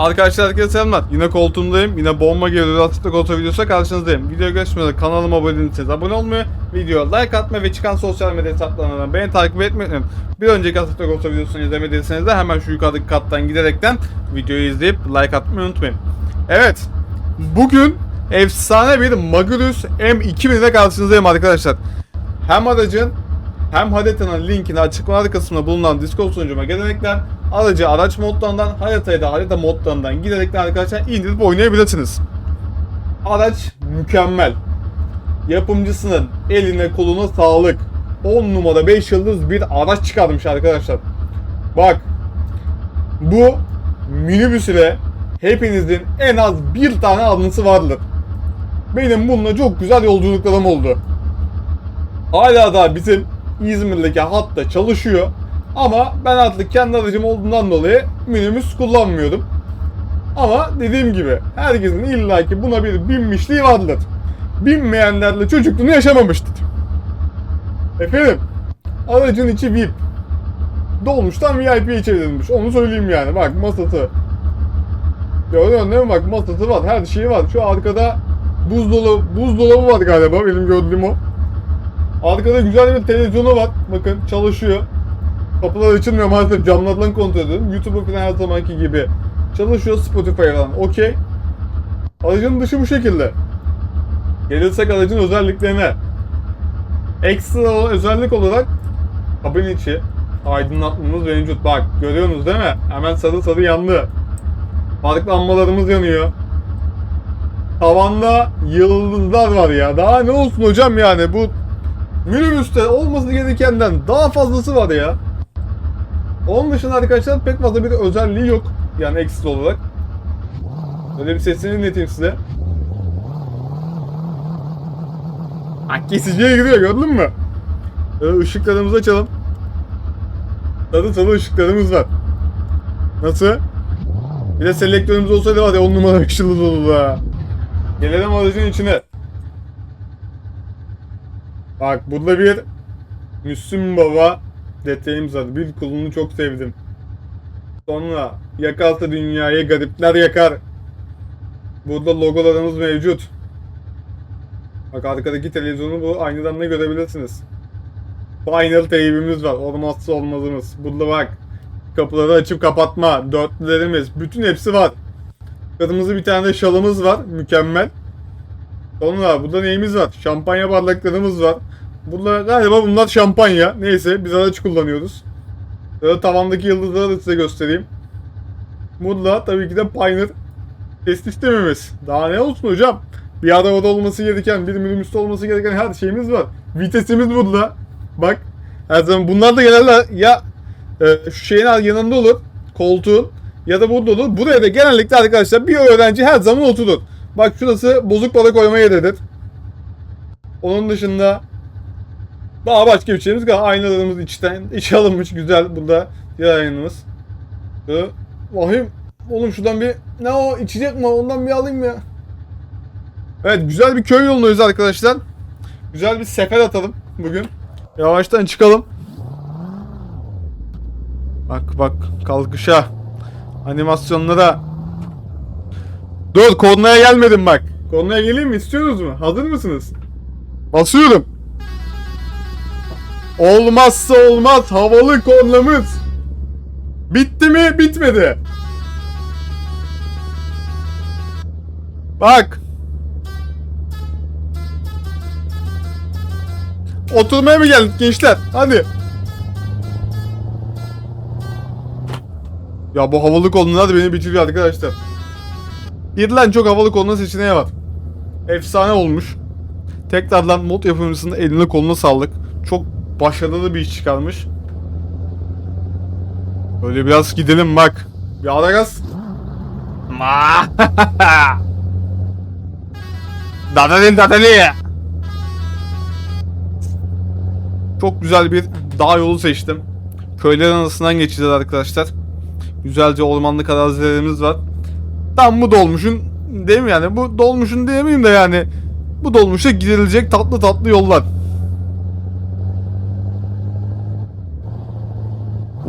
Arkadaşlar herkese selamlar. Yine koltuğumdayım. Yine bomba geliyor. Atıkta koltuğu videosu karşınızdayım. Video geçmeden kanalıma abone değilseniz abone olmayı, video like atmayı ve çıkan sosyal medya hesaplarından beni takip etmeyi. Bir önceki Atıkta koltuğu videosunu izlemediyseniz de hemen şu yukarıdaki kattan giderekten videoyu izleyip like atmayı unutmayın. Evet. Bugün efsane bir Magurus M2000 ile karşınızdayım arkadaşlar. Hem aracın hem haritanın linkini açıklamalar kısmında bulunan Discord sunucuma gelerekten aracı araç modlarından haritayı da harita modlarından giderekten arkadaşlar indirip oynayabilirsiniz. Araç mükemmel. Yapımcısının eline koluna sağlık. 10 numara 5 yıldız bir araç çıkarmış arkadaşlar. Bak bu minibüs ile hepinizin en az bir tane anısı vardır. Benim bununla çok güzel yolculuklarım oldu. Hala da bizim İzmir'deki hatta çalışıyor. Ama ben artık kendi aracım olduğundan dolayı minibüs kullanmıyorum. Ama dediğim gibi herkesin illaki buna bir binmişliği vardır. Binmeyenlerle çocukluğunu yaşamamıştır. Efendim, aracın içi VIP. Dolmuştan VIP'ye çevrilmiş. Onu söyleyeyim yani. Bak masası. Görüyorsun değil mi? Bak masası var. Her şeyi var. Şu arkada buzdolabı, buzdolabı var galiba benim gördüğüm o. Arkada güzel bir televizyonu var. Bakın çalışıyor. Kapılar açılmıyor maalesef camlardan kontrol ediyorum. YouTube'u falan her zamanki gibi çalışıyor Spotify falan. Okey. Aracın dışı bu şekilde. Gelirsek aracın özelliklerine. Ekstra özellik olarak kabin içi aydınlatmamız mevcut. Bak görüyorsunuz değil mi? Hemen sarı sarı yandı. Park lambalarımız yanıyor. Tavanda yıldızlar var ya. Daha ne olsun hocam yani bu minibüste olması gerekenden daha fazlası var ya. Onun dışında arkadaşlar pek fazla bir özelliği yok. Yani ekstra olarak. Böyle bir sesini dinleteyim size. Bak kesiciye giriyor gördün mü? Ee, ışıklarımızı açalım. Sarı sarı ışıklarımız var. Nasıl? Bir de selektörümüz olsaydı var ya 10 numara 5 yıldız olurdu ha. Gelelim aracın içine. Bak burada bir Müslüm Baba detayımız var. Bir kulunu çok sevdim. Sonra yakarsa dünyayı garipler yakar. Burada logolarımız mevcut. Bak arkadaki televizyonu bu aynadan da görebilirsiniz. Final teybimiz var. Olmazsa olmazımız. Burada bak. Kapıları açıp kapatma. Dörtlülerimiz. Bütün hepsi var. Kırmızı bir tane de şalımız var. Mükemmel. Sonra burada neyimiz var? Şampanya bardaklarımız var. Burada galiba bunlar şampanya. Neyse biz araç kullanıyoruz. Böyle tavandaki yıldızları da size göstereyim. Burada tabii ki de Pioneer test sistemimiz. Daha ne olsun hocam? Bir arabada olması gereken, bir minibüste olması gereken her şeyimiz var. Vitesimiz burada. Bak. Her zaman bunlar da genelde ya e, şu şeyin yanında olur. Koltuğun ya da burada olur. Buraya da genellikle arkadaşlar bir öğrenci her zaman oturur. Bak şurası bozuk para koyma yeridir. Onun dışında daha başka bir şeyimiz kalmadı. Aynalarımız içten içe alınmış güzel burada aynamız. Ee, Vahim oğlum şuradan bir ne o içecek mi ondan bir alayım ya. Evet güzel bir köy yolundayız arkadaşlar. Güzel bir sefer atalım bugün. Yavaştan çıkalım. Bak bak kalkışa. Animasyonlara. Dur kornaya gelmedim bak. Kornaya geleyim mi istiyorsunuz mu? Hazır mısınız? Basıyorum. Olmazsa olmaz havalı kornamız. Bitti mi? Bitmedi. Bak. Oturmaya mı geldik gençler? Hadi. Ya bu havalı kolunlar da beni bitiriyor arkadaşlar. Girilen çok havalı koluna seçeneği var. Efsane olmuş. Tekrardan mod yapımcısının eline koluna sağlık. Çok başarılı bir iş çıkarmış. Böyle biraz gidelim bak. Bir ara gaz. Dadalin dadali. Çok güzel bir dağ yolu seçtim. Köylerin arasından geçeceğiz arkadaşlar. Güzelce ormanlık arazilerimiz var. Tam bu dolmuşun değil mi yani? Bu dolmuşun diyemeyeyim de yani. Bu dolmuşa gidilecek tatlı tatlı yollar.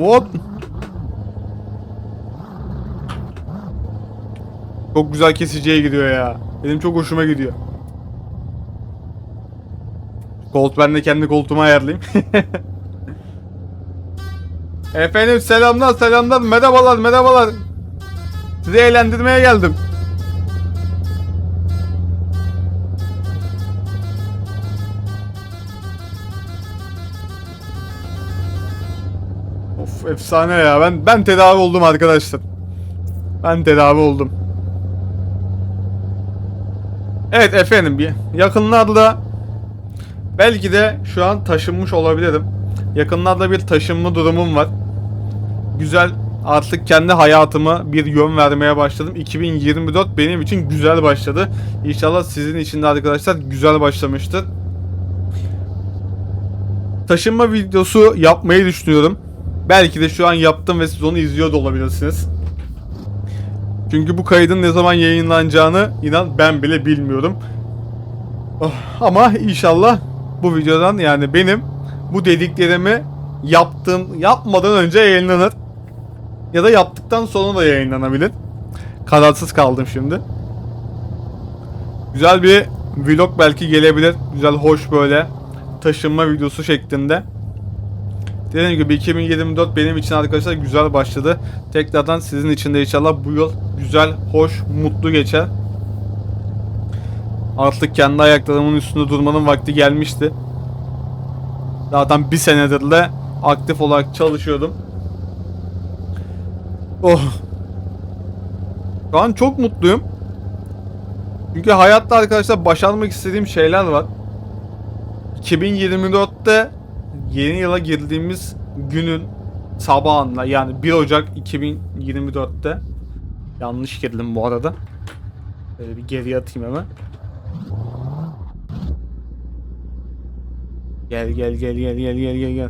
What? Çok güzel kesiciye gidiyor ya. Benim çok hoşuma gidiyor. Kolt ben de kendi koltuğumu ayarlayayım. Efendim selamlar selamlar merhabalar merhabalar. Sizi eğlendirmeye geldim. Efsane ya ben ben tedavi oldum arkadaşlar. Ben tedavi oldum. Evet efendim bir yakınlarda belki de şu an taşınmış olabilirim. Yakınlarda bir taşınma durumum var. Güzel artık kendi hayatıma bir yön vermeye başladım. 2024 benim için güzel başladı. İnşallah sizin için de arkadaşlar güzel başlamıştır. Taşınma videosu yapmayı düşünüyorum. Belki de şu an yaptım ve siz onu izliyor da olabilirsiniz. Çünkü bu kaydın ne zaman yayınlanacağını inan ben bile bilmiyorum. Oh, ama inşallah bu videodan yani benim bu dediklerimi yaptığım yapmadan önce yayınlanır. Ya da yaptıktan sonra da yayınlanabilir. Kararsız kaldım şimdi. Güzel bir vlog belki gelebilir. Güzel hoş böyle taşınma videosu şeklinde. Dediğim gibi 2024 benim için arkadaşlar güzel başladı. Tekrardan sizin için de inşallah bu yıl güzel, hoş, mutlu geçer. Artık kendi ayaklarımın üstünde durmanın vakti gelmişti. Zaten bir senedir de aktif olarak çalışıyordum. Oh. Şu an çok mutluyum. Çünkü hayatta arkadaşlar başarmak istediğim şeyler var. 2024'te yeni yıla girdiğimiz günün sabahında yani 1 Ocak 2024'te yanlış girdim bu arada. Böyle bir geriye atayım hemen. Gel gel gel gel gel gel gel gel.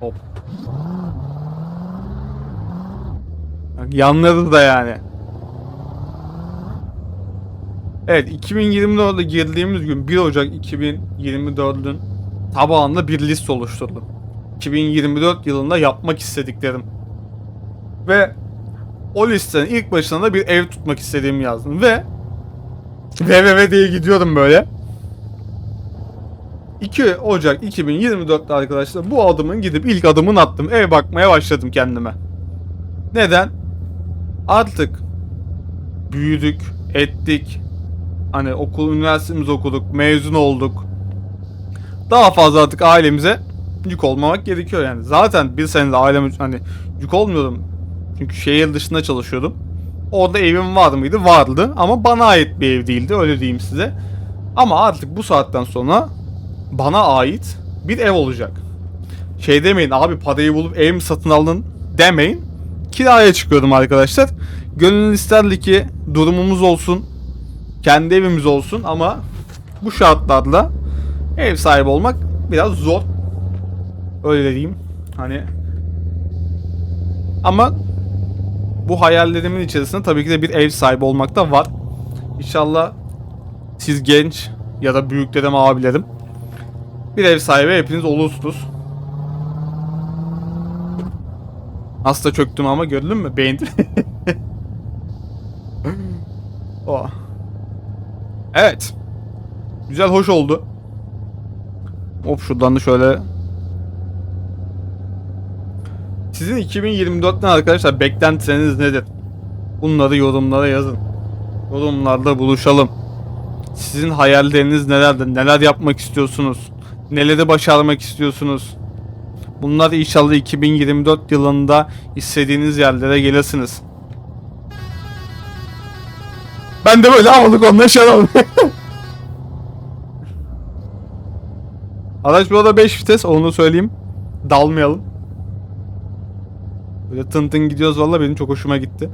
Hop. Bak, Yanladı da yani. Evet 2024'de girdiğimiz gün 1 Ocak 2024'ün tabağında bir liste oluşturdum. 2024 yılında yapmak istediklerim. Ve o listenin ilk başına da bir ev tutmak istediğimi yazdım ve ve ve ve diye gidiyorum böyle. 2 Ocak 2024'te arkadaşlar bu adımın gidip ilk adımını attım. Ev bakmaya başladım kendime. Neden? Artık büyüdük, ettik. Hani okul, üniversitemizi okuduk, mezun olduk. Daha fazla artık ailemize yük olmamak gerekiyor yani. Zaten bir senede aileme hani yük olmuyordum. Çünkü şehir dışında çalışıyordum. Orada evim var mıydı? Vardı. Ama bana ait bir ev değildi. Öyle diyeyim size. Ama artık bu saatten sonra bana ait bir ev olacak. Şey demeyin abi parayı bulup ev mi satın aldın demeyin. Kiraya çıkıyordum arkadaşlar. Gönül isterdi ki durumumuz olsun. Kendi evimiz olsun ama bu şartlarla ev sahibi olmak biraz zor. Öyle diyeyim. Hani ama bu hayallerimin içerisinde tabii ki de bir ev sahibi olmak da var. İnşallah siz genç ya da büyüklerim abilerim bir ev sahibi hepiniz olursunuz. Hasta çöktüm ama gördün mü? Beğendin. oh. Evet. Güzel hoş oldu. Hop şuradan da şöyle Sizin 2024'ten arkadaşlar beklentileriniz nedir? Bunları yorumlara yazın. Yorumlarda buluşalım. Sizin hayalleriniz nelerdir? Neler yapmak istiyorsunuz? Neleri başarmak istiyorsunuz? Bunlar inşallah 2024 yılında istediğiniz yerlere gelirsiniz. Ben de böyle havalı konuşalım. Araç bu arada 5 vites onu söyleyeyim. Dalmayalım. Böyle tın tın gidiyoruz valla benim çok hoşuma gitti.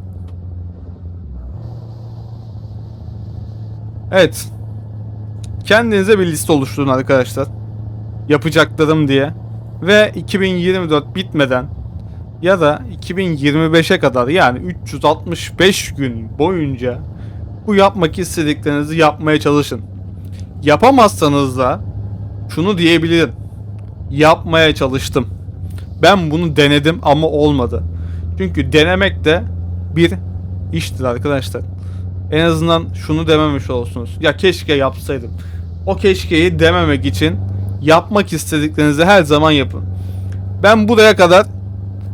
Evet. Kendinize bir liste oluşturun arkadaşlar. Yapacaklarım diye. Ve 2024 bitmeden ya da 2025'e kadar yani 365 gün boyunca bu yapmak istediklerinizi yapmaya çalışın. Yapamazsanız da şunu diyebilirim. Yapmaya çalıştım. Ben bunu denedim ama olmadı. Çünkü denemek de bir iştir arkadaşlar. En azından şunu dememiş olursunuz. Ya keşke yapsaydım. O keşkeyi dememek için yapmak istediklerinizi her zaman yapın. Ben buraya kadar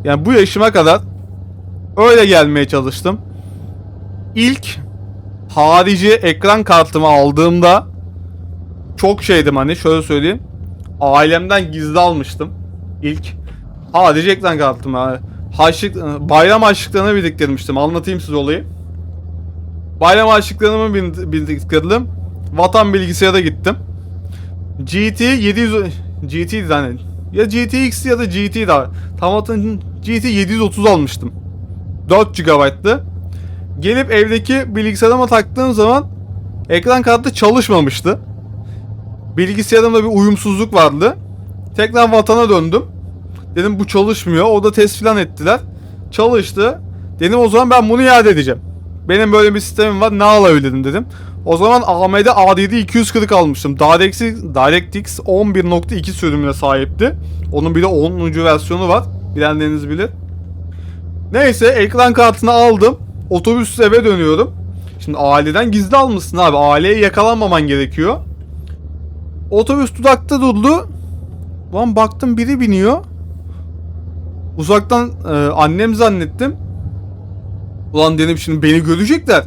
yani bu yaşıma kadar öyle gelmeye çalıştım. İlk harici ekran kartımı aldığımda çok şeydim hani şöyle söyleyeyim. Ailemden gizli almıştım ilk. Harici ekran kartımı. hani Harçlık, bayram harçlıklarını biriktirmiştim. Anlatayım size olayı. Bayram harçlıklarımı biriktirdim. Vatan bilgisayara gittim. GT 700 GT hani ya GTX ya da GT da tam hatırlamıyorum. GT 730 almıştım. 4 GB'tı. Gelip evdeki bilgisayarıma taktığım zaman ekran kartı çalışmamıştı. Bilgisayarımda bir uyumsuzluk vardı. Tekrar vatana döndüm. Dedim bu çalışmıyor. O da test falan ettiler. Çalıştı. Dedim o zaman ben bunu iade edeceğim. Benim böyle bir sistemim var. Ne alabilirim dedim. O zaman AMD A7 240 almıştım. DirectX, DirectX 11.2 sürümüne sahipti. Onun bir de 10. versiyonu var. Bilenleriniz bilir. Neyse ekran kartını aldım. Otobüs eve dönüyorum. Şimdi aileden gizli almışsın abi. Aileye yakalanmaman gerekiyor. Otobüs dudakta durdu. Lan baktım biri biniyor. Uzaktan e, annem zannettim. Ulan dedim şimdi beni görecekler.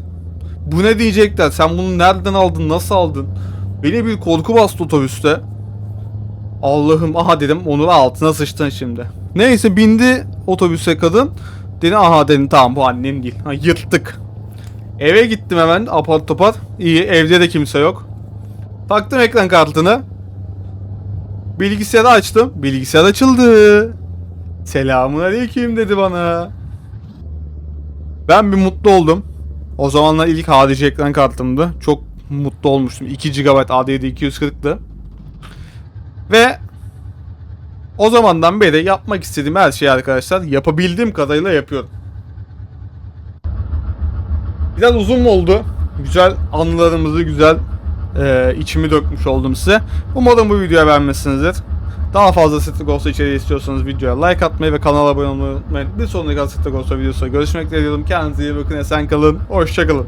Bu ne diyecekler? Sen bunu nereden aldın? Nasıl aldın? Beni bir korku bastı otobüste. Allah'ım aha dedim onu altına sıçtın şimdi. Neyse bindi otobüse kadın. Dedi aha dedim tamam bu annem değil. Ha, yırttık. Eve gittim hemen apar topar. İyi evde de kimse yok. Taktım ekran kartını. Bilgisayarı açtım. Bilgisayar açıldı. Selamun aleyküm dedi bana. Ben bir mutlu oldum. O zamanlar ilk harici ekran kartımdı. Çok mutlu olmuştum. 2 GB A7 240'tı. Ve o zamandan beri yapmak istediğim her şeyi arkadaşlar yapabildiğim kadarıyla yapıyorum. Biraz uzun oldu? Güzel anılarımızı, güzel e, içimi dökmüş oldum size. Umarım bu videoya beğenmişsinizdir. Daha fazla Street olsa içeriği istiyorsanız videoya like atmayı ve kanala abone olmayı unutmayın. Bir sonraki Street olsa videosunda görüşmek dileğiyle. Kendinize iyi bakın, esen kalın, hoşçakalın.